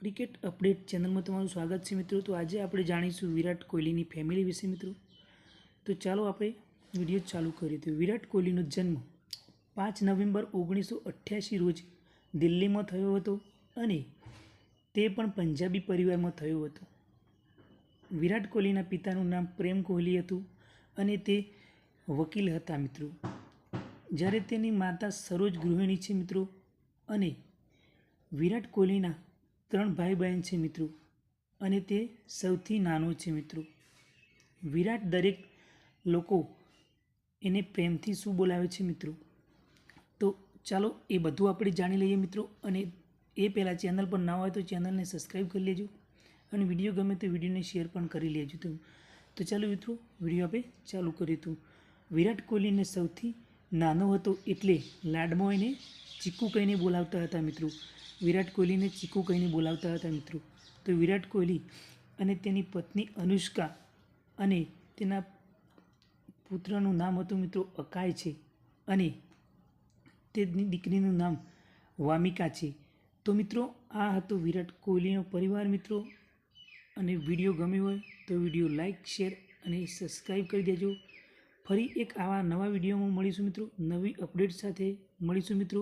Cricket update ચેનલમાં તમારું સ્વાગત છે મિત્રો. તો આજે આપણે જાણીશું વિરાટ કોહલીની ફેમિલી વિશે મિત્રો. તો ચાલો આપણે વીડિયો ચાલુ કરીએ. તો વિરાટ કોહલીનો જન્મ પાંચ નવેમ્બર ઓગણીસો અઠ્યાસી રોજ દિલ્હીમાં થયો હતો અને તે પણ પંજાબી પરિવારમાં થયો હતો. વિરાટ કોહલીના પિતાનું નામ પ્રેમ કોહલી હતું અને તે વકીલ હતા મિત્રો. જ્યારે તેની માતા સરોજ ગૃહિણી છે મિત્રો અને વિરાટ કોહલીના ત્રણ ભાઈ બહેન છે મિત્રો અને તે સૌથી નાનો છે મિત્રો. વિરાટ દરેક લોકો એને પ્રેમથી શું બોલાવે છે મિત્રો? તો ચાલો એ બધું આપણે જાણી લઈએ મિત્રો અને એ પહેલાં ચેનલ પર ના હોય તો ચેનલને સબસ્ક્રાઈબ કરી લેજો અને વીડિયો ગમે તો વિડીયોને શેર પણ કરી લેજો તો ચાલો મિત્રો, વીડિયો આપણે ચાલુ કરીએ તો વિરાટ કોહલીને સૌથી નાનો હતો એટલે લાડમાં એને ચીકુ કહીને બોલાવતા હતા મિત્રો. વિરાટ કોહલીને ચીકુ કહીને બોલાવતા હતા મિત્રો. તો વિરાટ કોહલી અને તેની પત્ની અનુષ્કા અને તેના પુત્રનું નામ હતું મિત્રો અકાય છે અને તેની દીકરીનું નામ વામિકા છે. તો મિત્રો, આ હતો વિરાટ કોહલીનો પરિવાર મિત્રો. અને વીડિયો ગમ્યો હોય તો વીડિયો લાઈક, શેર અને સબસ્ક્રાઈબ કરી દેજો. ફરી એક આવા નવા વિડીયોમાં મળીશું મિત્રો. નવી અપડેટ સાથે મળીશું મિત્રો.